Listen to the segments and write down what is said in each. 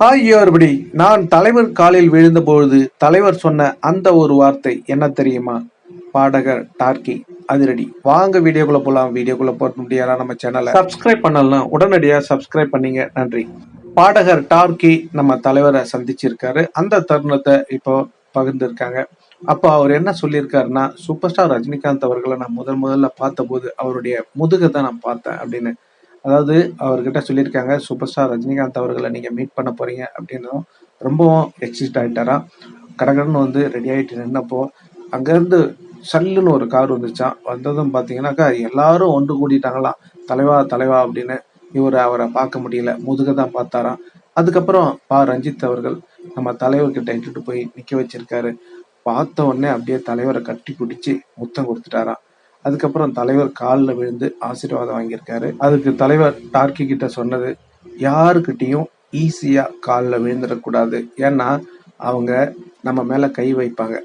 Hi everybody நான் தலைவர் காலில் விழுந்தபொழுது தலைவர் சொன்ன அந்த ஒரு வார்த்தை என்ன தெரியுமா? பாடகர் டார்கி அதிரடி. வாங்க வீடியோக்குள்ள போலாம். வீடியோக்குள்ள போக முடியாதா நம்ம சேனலை சப்ஸ்கிரைப் பண்ணலாம் உடனடியா சப்ஸ்கிரைப் பண்ணீங்க. நன்றி. பாடகர் டார்கி நம்ம தலைவரை சந்திச்சிருக்காரு. அந்த தருணத்தை இப்போ பகிர்ந்திருக்காங்க. அப்போ அவர் என்ன சொல்லியிருக்காருன்னா சூப்பர் ஸ்டார் ரஜினிகாந்த் அவர்களை நான் முதல் முதல்ல பார்த்தபோது அவருடைய முதுகை தான் நான் பார்த்தேன் அப்படின்னு அதாவது அவர்கிட்ட சொல்லியிருக்காங்க சூப்பர் ஸ்டார் ரஜினிகாந்த் அவர்களை நீங்கள் மீட் பண்ண போறீங்க அப்படின்றதும் ரொம்பவும் எக்ஸைட் ஆயிட்டாரா கடகடன்னு வந்து ரெடி ஆகிட்டு நின்னப்போ அங்கேருந்து சல்லுன்னு ஒரு கார் வந்துச்சான் வந்ததும் பார்த்தீங்கன்னாக்கா எல்லாரும் ஒன்று கூட்டிட்டாங்களாம் தலைவா தலைவா அப்படின்னு இவர் அவரை பார்க்க முடியல. முதுக தான் பார்த்தாராம். அதுக்கப்புறம் பா. ரஞ்சித் அவர்கள் நம்ம தலைவர்கிட்ட இட்டுட்டு போய் நிற்க வச்சிருக்காரு. பார்த்த உடனே அப்படியே தலைவரை கட்டி பிடிச்சி முத்தம் கொடுத்துட்டாராம். அதுக்கப்புறம் தலைவர் காலில் விழுந்து ஆசீர்வாதம் வாங்கியிருக்காரு. அதுக்கு தலைவர் டார்கி கிட்ட சொன்னது யாருக்கிட்டையும் ஈஸியா காலில் விழுந்துடக்கூடாது. ஏன்னா அவங்க நம்ம மேல கை வைப்பாங்க.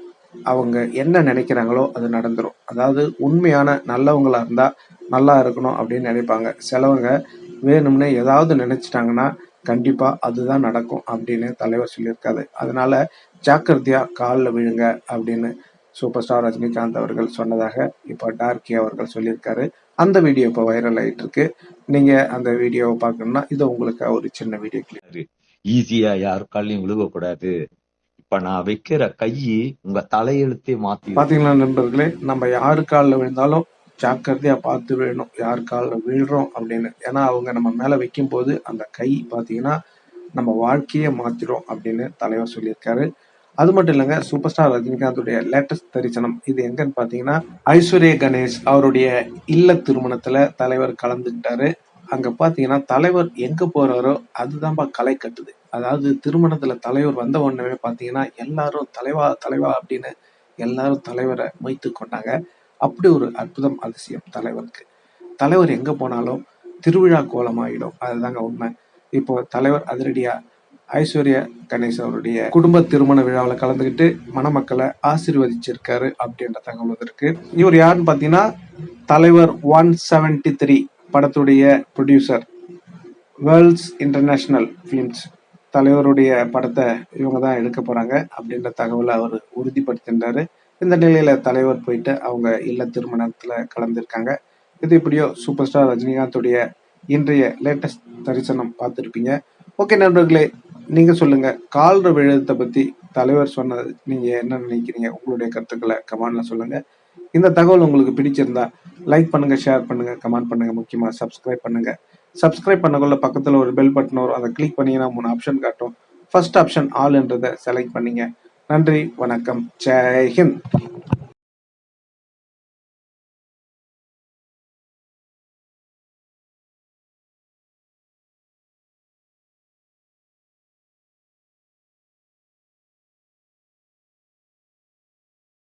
அவங்க என்ன நினைக்கிறாங்களோ அது நடந்துடும் அதாவது உண்மையான நல்லவங்களா இருந்தா நல்லா இருக்கணும் அப்படின்னு நினைப்பாங்க. சிலவங்க வேணும்னு ஏதாவது நினைச்சிட்டாங்கன்னா கண்டிப்பா அதுதான் நடக்கும் அப்படின்னு தலைவர் சொல்லியிருக்காரு. அதனால ஜாக்கிரதையா காலில் விழுங்க அப்படின்னு சூப்பர் ஸ்டார் ரஜினிகாந்த் அவர்கள் சொன்னதாக இப்போ டார்கி அவர்கள் சொல்லியிருக்காரு. அந்த வீடியோ இப்போ வைரல் ஆயிட்டு இருக்கு நீங்க அந்த வீடியோவை பார்க்கணும்னா இது உங்களுக்கு ஒரு சின்ன வீடியோ கிளிப் ஈஸியா யார் காலையும் விழுகக்கூடாது. இப்ப நான் வைக்கிற கையி உங்க தலையெழுத்தே மாத்தி பாத்தீங்களா நண்பர்களே நம்ம யாரு காலில் விழுந்தாலும் ஜாக்கிரதையா பார்த்து விழணும். யார் காலில் விழுறோம் அப்படின்னு. ஏன்னா அவங்க நம்ம மேல வைக்கும் போது அந்த கை பாத்தீங்கன்னா நம்ம வாழ்க்கையே மாத்திரும் அப்படின்னு தலைவர் சொல்லியிருக்காரு. அது மட்டும் இல்லைங்க சூப்பர் ஸ்டார் ரஜினிகாந்துடைய லேட்டஸ்ட் தரிசனம். இது எங்கன்னு பார்த்தீங்கன்னா ஐஸ்வர்யா கணேஷ் அவருடைய இல்ல திருமணத்துல தலைவர் கலந்துக்கிட்டாரு. அங்க பாத்தீங்கன்னா தலைவர் எங்க போறாரோ அதுதான்ப்பா களை கட்டுது. அதாவது திருமணத்துல தலைவர் வந்த உடனே பாத்தீங்கன்னா எல்லாரும் தலைவா தலைவா அப்படின்னு எல்லாரும் தலைவரை மொய்த்து கொண்டாங்க. அப்படி ஒரு அற்புதம் அதிசயம் தலைவருக்கு. தலைவர் எங்க போனாலும் திருவிழா கோலமாயிடும். அதுதாங்க உண்மை. இப்போ தலைவர் அதிரடியா ஐஸ்வர்யா கணேஷ் அவருடைய குடும்ப திருமண விழாவில் கலந்துக்கிட்டு மணமக்களை ஆசீர்வதிச்சிருக்காரு அப்படின்ற தகவல் வந்திருக்கு. இவர் யாருன்னு பார்த்தீங்கன்னா தலைவர் ஒன் செவன்டி த்ரீ படத்துடைய ப்ரொடியூசர் வேர்ல்ட்ஸ் இன்டர்நேஷனல் ஃபிலிம்ஸ் தலைவருடைய படத்தை இவங்க தான் எடுக்க போறாங்க அப்படின்ற தகவலை அவர் உறுதிப்படுத்தியிருந்தாரு இந்த நிலையில தலைவர் போயிட்டு அவங்க இல்ல திருமணத்துல கலந்துருக்காங்க. இது எப்படியோ சூப்பர் ஸ்டார் ரஜினிகாந்துடைய இன்றைய லேட்டஸ்ட் தரிசனம் பார்த்துருப்பீங்க. ஓகே நண்பர்களே நீங்கள் சொல்லுங்கள் கால்ற விழுதத்தை பற்றி தலைவர் சொன்னது நீங்கள் என்ன நினைக்கிறீங்க? உங்களுடைய கருத்துக்களை கமெண்ட்ல சொல்லுங்கள் இந்த தகவல் உங்களுக்கு பிடிச்சிருந்தா லைக் பண்ணுங்கள் ஷேர் பண்ணுங்கள் கமெண்ட் பண்ணுங்கள் முக்கியமாக சப்ஸ்கிரைப் பண்ணுங்கள் சப்ஸ்கிரைப் பண்ணக்குள்ள பக்கத்தில் ஒரு பெல் பட்டன் வரும். அதை கிளிக் பண்ணிங்கன்னா மூணு ஆப்ஷன் காட்டும். ஃபர்ஸ்ட் ஆப்ஷன் ஆல்ன்றதை செலக்ட் பண்ணிங்க. நன்றி வணக்கம். ஜெய்ஹிந்த்